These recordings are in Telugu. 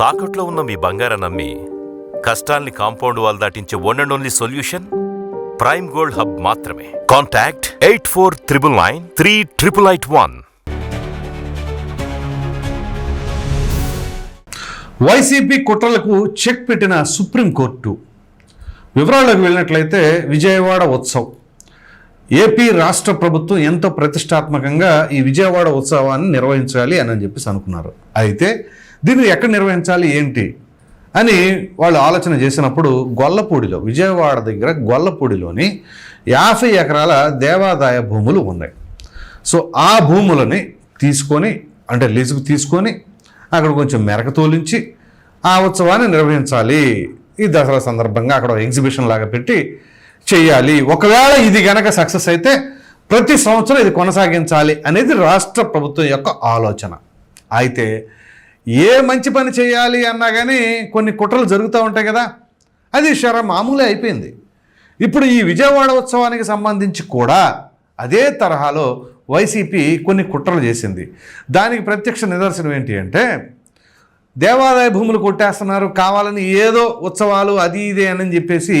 తాకట్లో ఉన్న మీ బంగారం నమ్మి కష్టాల్ని compound wall దాటించే one and only solution prime gold hub మాత్రమే. Contact eight four triple nine three triple eight one YCP కుట్రలకు check పెట్టిన సుప్రీంకోర్టు వివరాలకు వెళ్ళినట్లయితే విజయవాడ ఉత్సవ్. ఏపీ రాష్ట్ర ప్రభుత్వం ఎంతో ప్రతిష్టాత్మకంగా ఈ విజయవాడ ఉత్సవాన్ని నిర్వహించాలి అని చెప్పేసి అనుకున్నారు. అయితే దీన్ని ఎక్కడ నిర్వహించాలి ఏంటి అని వాళ్ళు ఆలోచన చేసినప్పుడు గొల్లపూడిలో విజయవాడ దగ్గర గొల్లపూడిలోని యాభై ఎకరాల దేవాదాయ భూములు ఉన్నాయి. సో ఆ భూములని తీసుకొని అంటే లీజుకు తీసుకొని అక్కడ కొంచెం మెరక తోలించి ఆ ఉత్సవాన్ని నిర్వహించాలి. ఈ దసరా సందర్భంగా అక్కడ ఎగ్జిబిషన్ లాగా పెట్టి చేయాలి. ఒకవేళ ఇది గనక సక్సెస్ అయితే ప్రతి సంవత్సరం ఇది కొనసాగించాలి అనేది రాష్ట్ర ప్రభుత్వం యొక్క ఆలోచన. అయితే ఏ మంచి పని చేయాలి అన్నా కానీ కొన్ని కుట్రలు జరుగుతూ ఉంటాయి కదా అది షర మామూలే అయిపోయింది. ఇప్పుడు ఈ విజయవాడ ఉత్సవానికి సంబంధించి కూడా అదే తరహాలో వైసీపీ కొన్ని కుట్రలు చేసింది. దానికి ప్రత్యక్ష నిదర్శనం ఏంటి అంటే దేవాదాయ భూములు కొట్టేస్తున్నారు కావాలని ఏదో ఉత్సవాలు అది ఇది అని చెప్పేసి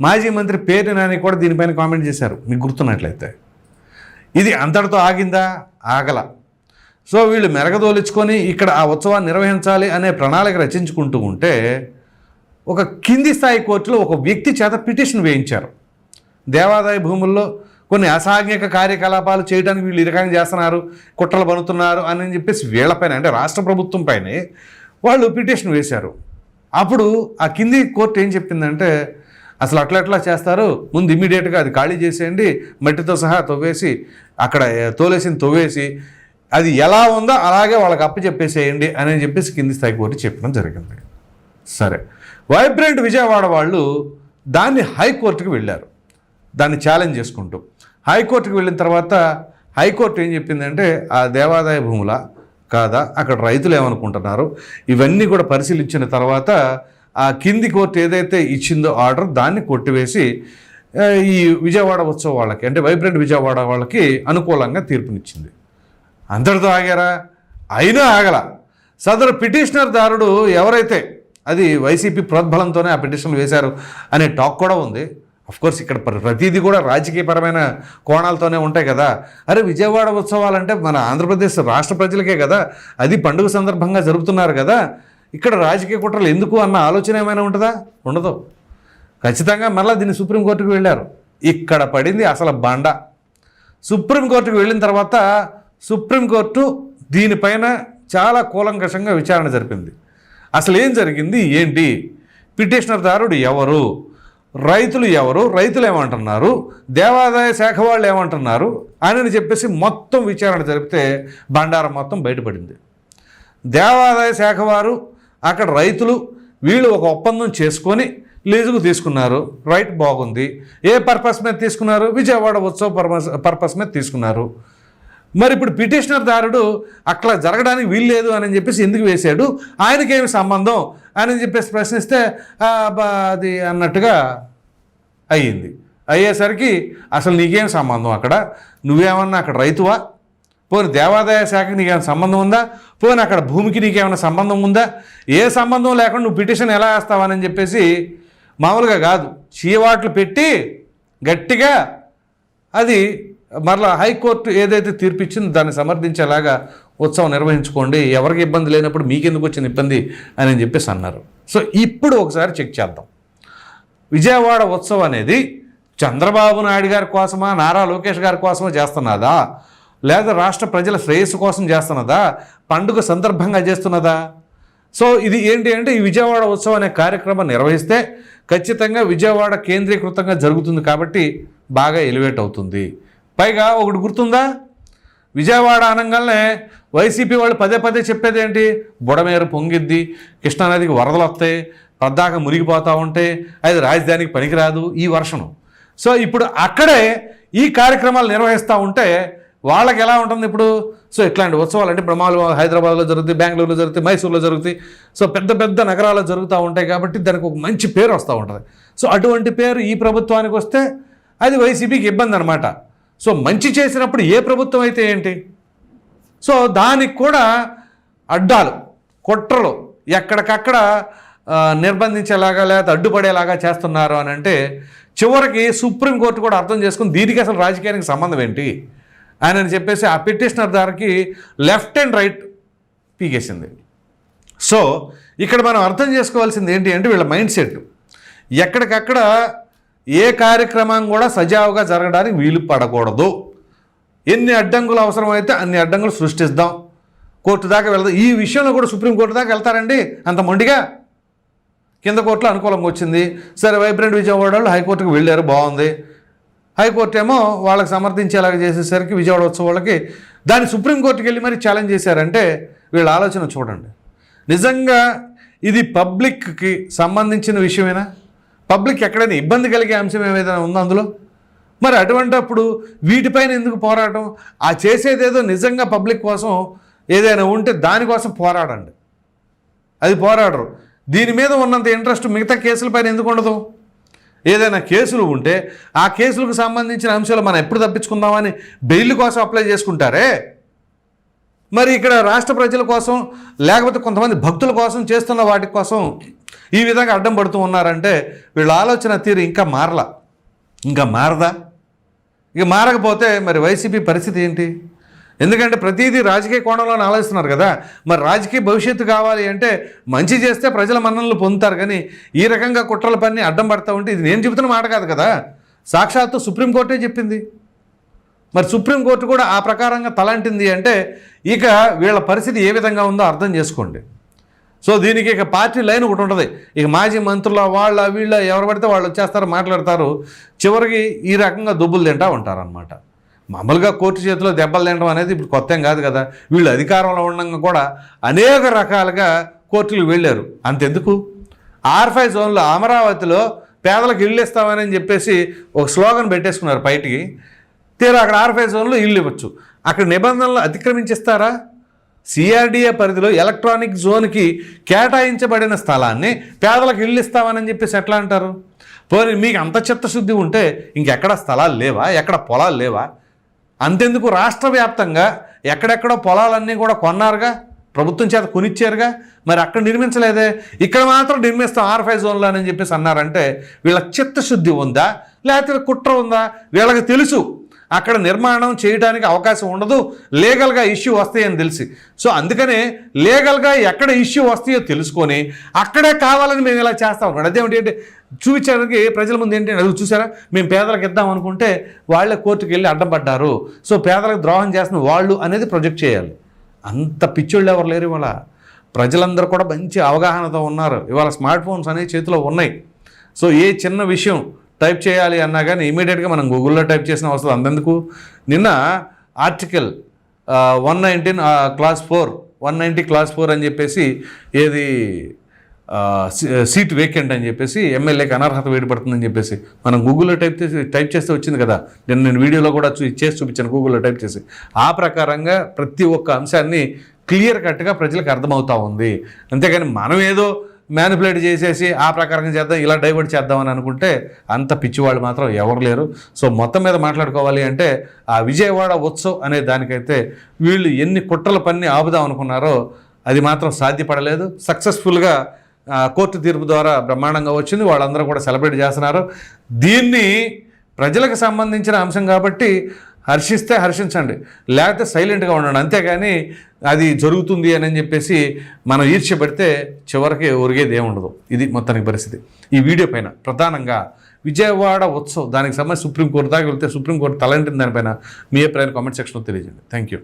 మాజీ మంత్రి పేరు నాని కూడా దీనిపైన కామెంట్ చేశారు మీకు గుర్తున్నట్లయితే. ఇది అంతటితో ఆగిందా? ఆగల. సో వీళ్ళు మెరగదోలించుకొని ఇక్కడ ఆ ఉత్సవాన్ని నిర్వహించాలి అనే ప్రణాళిక రచించుకుంటూ ఉంటే ఒక కింది స్థాయి కోర్టులో ఒక వ్యక్తి చేత పిటిషన్ వేయించారు. దేవాదాయ భూముల్లో కొన్ని అసాంఘిక కార్యకలాపాలు చేయడానికి వీళ్ళు ఈ చేస్తున్నారు కుట్రలు పనుతున్నారు అని చెప్పేసి వీళ్ళపైన అంటే రాష్ట్ర ప్రభుత్వం పైనే వాళ్ళు పిటిషన్ వేశారు. అప్పుడు ఆ కింది కోర్టు ఏం చెప్పిందంటే అసలు అట్లా అట్లా చేస్తారు? ముందు ఇమీడియట్గా అది ఖాళీ చేసేయండి మట్టితో సహా తవ్వేసి అక్కడ తోలేసిన తవ్వేసి అది ఎలా ఉందో అలాగే వాళ్ళకి అప్పచెప్పేసేయండి అని చెప్పేసి కింది స్థాయి కోర్టు చెప్పడం జరిగింది. సరే. వైబ్రెంట్ విజయవాడ వాళ్ళు దాన్ని హైకోర్టుకి వెళ్ళారు. దాన్ని ఛాలెంజ్ చేసుకుంటూ. హైకోర్టుకి వెళ్ళిన తర్వాత హైకోర్టు ఏం చెప్పిందంటే ఆ దేవాదాయ భూముల? కాదా? అక్కడ రైతులు ఏమనుకుంటున్నారు? ఇవన్నీ కూడా పరిశీలించిన తర్వాత ఆ కింది కోర్టు ఏదైతే ఇచ్చిందో ఆర్డర్ దాన్ని కొట్టివేసి ఈ విజయవాడ ఉత్సవ వాళ్ళకి అంటే వైబ్రెంట్ విజయవాడ వాళ్ళకి అనుకూలంగా తీర్పునిచ్చింది. అంతటితో ఆగారా? అయినా ఆగల. సదరు పిటిషనర్ దారుడు ఎవరైతే అది వైసీపీ ప్రోద్బలంతోనే ఆ పిటిషన్లు వేశారు అనే టాక్ కూడా ఉంది. కోర్స్ ఇక్కడ ప్రతిదీ కూడా రాజకీయపరమైన కోణాలతోనే ఉంటాయి కదా. అరే విజయవాడ ఉత్సవాలంటే మన ఆంధ్రప్రదేశ్ రాష్ట్ర ప్రజలకే కదా. అది పండుగ సందర్భంగా జరుపుతున్నారు కదా. ఇక్కడ రాజకీయ కుట్రలు ఎందుకు అన్న ఆలోచన ఏమైనా ఉంటుందా? ఉండదు. ఖచ్చితంగా మరలా దీన్ని సుప్రీంకోర్టుకు వెళ్ళారు. ఇక్కడ పడింది అసలు బండ. సుప్రీంకోర్టుకు వెళ్ళిన తర్వాత సుప్రీంకోర్టు దీనిపైన చాలా కూలంకషంగా విచారణ జరిపింది. అసలు ఏం జరిగింది? ఏంటి? పిటిషనర్దారుడు ఎవరు? రైతులు ఎవరు? రైతులు ఏమంటున్నారు? దేవాదాయ శాఖ వాళ్ళు ఏమంటున్నారు? అని చెప్పేసి మొత్తం విచారణ జరిపితే బండారం మొత్తం బయటపడింది. దేవాదాయ శాఖ వారు అక్కడ రైతులు వీళ్ళు ఒక ఒప్పందం చేసుకొని లీజుకు తీసుకున్నారు. రైట్ బాగుంది. ఏ పర్పస్ మీద తీసుకున్నారు? విజయవాడ ఉత్సవ పర్పస్ పర్పస్ మీద తీసుకున్నారు. మరి ఇప్పుడు పిటిషనర్ దారుడు అట్లా జరగడానికి వీల్లేదు అని చెప్పేసి ఎందుకు వేశాడు? ఆయనకేమి సంబంధం? అని చెప్పేసి ప్రశ్నిస్తే అది అన్నట్టుగా అయ్యింది. అయ్యేసరికి అసలు నీకేం సంబంధం అక్కడ? నువ్వేమన్నా అక్కడ రైతువా? పోనీ దేవాదాయ శాఖకి నీకేమైనా సంబంధం ఉందా? పోనీ అక్కడ భూమికి నీకేమైనా సంబంధం ఉందా? ఏ సంబంధం లేకుండా నువ్వు పిటిషన్ ఎలా వేస్తావని చెప్పేసి మామూలుగా కాదు. చీవాట్లు పెట్టి గట్టిగా అది మరలా హైకోర్టు ఏదైతే తీర్పిచ్చిందో దాన్ని సమర్థించేలాగా ఉత్సవం నిర్వహించుకోండి. ఎవరికి ఇబ్బంది లేనప్పుడు మీకెందుకు వచ్చిన ఇబ్బంది అని చెప్పేసి అన్నారు. సో ఇప్పుడు ఒకసారి చెక్ చేద్దాం. విజయవాడ ఉత్సవం అనేది చంద్రబాబు నాయుడు గారి కోసమా నారా లోకేష్ గారి కోసమా చేస్తున్నదా? లేదా రాష్ట్ర ప్రజల శ్రేయస్సు కోసం చేస్తున్నదా? పండుగ సందర్భంగా చేస్తున్నదా? సో ఇది ఏంటి అంటే ఈ విజయవాడ ఉత్సవం అనే కార్యక్రమం నిర్వహిస్తే ఖచ్చితంగా విజయవాడ కేంద్రీకృతంగా జరుగుతుంది కాబట్టి బాగా ఎలివేట్ అవుతుంది. పైగా ఒకటి గుర్తుందా? విజయవాడ అనగానే వైసీపీ వాళ్ళు పదే పదే చెప్పేది ఏంటి? బుడమేరు పొంగిద్ది కృష్ణానదికి వరదలు వస్తాయి పద్దాక మునిగిపోతూ ఉంటే అది రాజధానికి పనికిరాదు ఈ వర్షం సో ఇప్పుడు అక్కడే ఈ కార్యక్రమాలు నిర్వహిస్తూ ఉంటే వాళ్ళకి ఎలా ఉంటుంది ఇప్పుడు? సో ఇట్లాంటి ఉత్సవాలు అంటే బ్రహ్మాలు హైదరాబాద్లో జరుగుతాయి బెంగళూరులో జరుగుతాయి మైసూర్లో జరుగుతాయి. సో పెద్ద పెద్ద నగరాల్లో జరుగుతూ ఉంటాయి కాబట్టి దానికి ఒక మంచి పేరు వస్తూ ఉంటుంది. సో అటువంటి పేరు ఈ ప్రభుత్వానికి వస్తే అది వైసీపీకి ఇబ్బంది అనమాట సో మంచి చేసినప్పుడు ఏ ప్రభుత్వం అయితే ఏంటి? సో దానికి కూడా అడ్డాలు కుట్రలు ఎక్కడికక్కడ నిర్బంధించేలాగా లేకపోతే అడ్డుపడేలాగా చేస్తున్నారు అని అంటే చివరికి సుప్రీంకోర్టు కూడా అర్థం చేసుకుని దీనికి అసలు రాజకీయానికి సంబంధం ఏంటి? ఆయన అని చెప్పేసి ఆ పిటిషనర్ దారికి లెఫ్ట్ అండ్ రైట్ పీకేసింది. సో ఇక్కడ మనం అర్థం చేసుకోవాల్సింది ఏంటి అంటే వీళ్ళ మైండ్ సెట్. ఎక్కడికక్కడ ఏ కార్యక్రమం కూడా సజావుగా జరగడానికి వీలు పడకూడదు. ఎన్ని అడ్డంకులు అవసరమైతే అన్ని అడ్డంకులు సృష్టిస్తాం. కోర్టు దాకా వెళ్దాం ఈ విషయంలో కూడా సుప్రీంకోర్టు దాకా వెళ్తారండి. అంత మొండిగా? కింద కోర్టులో అనుకూలంగా వచ్చింది. సరే వైబ్రెంట్ విజయవాడ వాళ్ళు హైకోర్టుకు వెళ్ళారు బాగుంది. హైకోర్టు ఏమో వాళ్ళకి సమర్థించేలాగా చేసేసరికి విజయవాడ ఉత్సవం వాళ్ళకి దాన్ని సుప్రీంకోర్టుకి వెళ్ళి మరి ఛాలెంజ్ చేశారంటే వీళ్ళ ఆలోచన చూడండి. నిజంగా ఇది పబ్లిక్కి సంబంధించిన విషయమేనా? పబ్లిక్ ఎక్కడైనా ఇబ్బంది కలిగే అంశం ఏమైనా ఉందో అందులో? మరి అటువంటప్పుడు వీటిపైన ఎందుకు పోరాటం? ఆ చేసేదేదో నిజంగా పబ్లిక్ కోసం ఏదైనా ఉంటే దానికోసం పోరాడండి. అది పోరాడరు. దీని మీద ఉన్నంత ఇంట్రెస్ట్ మిగతా కేసులపైన ఎందుకు ఉండదు? ఏదైనా కేసులు ఉంటే ఆ కేసులకు సంబంధించిన అంశాలు మనం ఎప్పుడు తప్పించుకుందామని బెయిల్ కోసం అప్లై చేసుకుంటారే? మరి ఇక్కడ రాష్ట్ర ప్రజల కోసం లేకపోతే కొంతమంది భక్తుల కోసం చేస్తున్న వాటి కోసం ఈ విధంగా అడ్డం పడుతూ ఉన్నారంటే వీళ్ళ ఆలోచన తీరు ఇంకా మారలా. ఇంకా మారదా? ఇక మారకపోతే మరి వైసీపీ పరిస్థితి ఏంటి? ఎందుకంటే ప్రతిదీ రాజకీయ కోణంలో ఆలోచిస్తున్నారు కదా. మరి రాజకీయ భవిష్యత్తు కావాలి అంటే మంచి చేస్తే ప్రజల మన్ననలు పొందుతారు కానీ ఈ రకంగా కుట్రల పని అడ్డం పడతా ఉంటే ఇది నేను చెబుతున్న మాట కాదు కదా. సాక్షాత్తు సుప్రీంకోర్టే చెప్పింది. మరి సుప్రీంకోర్టు కూడా ఆ ప్రకారంగా తలంటింది అంటే ఇక వీళ్ళ పరిస్థితి ఏ విధంగా ఉందో అర్థం చేసుకోండి. సో దీనికి ఇక పార్టీ లైన్ ఒకటి ఉంటుంది. ఇక మాజీ మంత్రుల వాళ్ళ వీళ్ళ ఎవరు పడితే వాళ్ళు వచ్చేస్తారు మాట్లాడతారు. చివరికి ఈ రకంగా దుబ్బులు తింటా ఉంటారనమాట మామూలుగా కోర్టు చేతిలో దెబ్బలు తినడం అనేది ఇప్పుడు కొత్త కాదు కదా. వీళ్ళు అధికారంలో ఉండగా కూడా అనేక రకాలుగా కోర్టులు వెళ్ళారు. అంతెందుకు? ఆర్ఫై జోన్లో అమరావతిలో పేదలకు ఇల్లు ఇస్తామని చెప్పేసి ఒక స్లోగన్ పెట్టేసుకున్నారు బయటికి. తీరా అక్కడ ఆర్ఫై జోన్లో ఇల్లు ఇవ్వచ్చు. అక్కడ నిబంధనలు అతిక్రమించిస్తారా? సిఆర్డిఏ పరిధిలో ఎలక్ట్రానిక్ జోన్కి కేటాయించబడిన స్థలాన్ని పేదలకు ఇల్లు ఇస్తామని చెప్పేసి ఎట్లా అంటారు? పోనీ మీకు అంత చిత్తశుద్ధి ఉంటే ఇంకెక్కడ స్థలాలు లేవా? ఎక్కడ పొలాలు లేవా? అంతెందుకు రాష్ట్ర వ్యాప్తంగా ఎక్కడెక్కడో పొలాలన్నీ కూడా కొన్నారుగా? ప్రభుత్వం చేత కొనిచ్చారుగా? మరి అక్కడ నిర్మించలేదే? ఇక్కడ మాత్రం నిర్మిస్తాం ఆర్ఫై జోన్లో అని చెప్పేసి అన్నారంటే వీళ్ళ చిత్తశుద్ధి ఉందా? లేకపోతే కుట్ర ఉందా? వీళ్ళకి తెలుసు. అక్కడ నిర్మాణం చేయడానికి అవకాశం ఉండదు. లీగల్గా ఇష్యూ వస్తాయని తెలిసి. సో అందుకనే లీగల్గా ఎక్కడ ఇష్యూ వస్తాయో తెలుసుకొని అక్కడే కావాలని మేము ఇలా చేస్తాం. అక్కడ అదేమిటి అంటే చూపించడానికి ప్రజల ముందు ఏంటి అది చూసారా? మేము పేదలకు ఇద్దాం అనుకుంటే వాళ్ళే కోర్టుకు వెళ్ళి అడ్డం పడ్డారు. సో పేదలకు ద్రోహం చేస్తున్న వాళ్ళు అనేది ప్రొజెక్ట్ చేయాలి. అంత పిచ్చోళ్ళు ఎవరు లేరు ఇవాళ. ప్రజలందరూ కూడా మంచి అవగాహనతో ఉన్నారు. ఇవాళ స్మార్ట్ ఫోన్స్ అనేవి చేతిలో ఉన్నాయి. సో ఏ చిన్న విషయం టైప్ చేయాలి అన్నా కానీ ఇమీడియట్గా మనం గూగుల్లో టైప్ చేసిన అవసరం అందెందుకు నిన్న article one nineteen clause four one ninety clause four అని చెప్పేసి ఏది సీ- సీట్ వేకెంట్ అని చెప్పేసి ఎమ్మెల్యేకి అనర్హత వేడిపడుతుందని చెప్పేసి మనం గూగుల్లో టైప్ చేసి టైప్ చేస్తే వచ్చింది కదా? నేను నేను వీడియోలో కూడా చూ చేసి చూపించాను గూగుల్లో టైప్ చేసి. ఆ ప్రకారంగా ప్రతి ఒక్క అంశాన్ని క్లియర్ కట్గా ప్రజలకు అర్థమవుతూ ఉంది. అంతేగాని మనం ఏదో మ్యానిపులేట్ చేసేసి ఆ ప్రకారంగా చేద్దాం ఇలా డైవర్ట్ చేద్దామని అనుకుంటే అంత పిచ్చివాళ్ళు మాత్రం ఎవరు లేరు. సో మొత్తం మీద మాట్లాడుకోవాలి అంటే ఆ విజయవాడ ఉత్సవ్ అనే దానికైతే వీళ్ళు ఎన్ని కుట్రల పని ఆపుదాం అనుకున్నారో అది మాత్రం సాధ్యపడలేదు. సక్సెస్ఫుల్గా కోర్టు తీర్పు ద్వారా బ్రహ్మాండంగా వచ్చింది. వాళ్ళందరూ కూడా సెలబ్రేట్ చేస్తున్నారు. దీన్ని ప్రజలకు సంబంధించిన అంశం కాబట్టి హర్షిస్తే హర్షించండి. లేకపోతే సైలెంట్గా ఉండండి. అంతేగాని అది జరుగుతుంది అని చెప్పేసి మనం ఈర్ష్య పెడితే చివరికి ఒరిగేది ఏముండదు ఇది మొత్తానికి పరిస్థితి. ఈ వీడియో పైన ప్రధానంగా విజయవాడ ఉత్సవ్ దానికి సంబంధించి సుప్రీంకోర్టు దాకా వెళ్తే సుప్రీంకోర్టు తలంటిన దానిపైన మీ అభిప్రాయాన్ని కామెంట్ సెక్షన్లో తెలియజేయండి. Thank you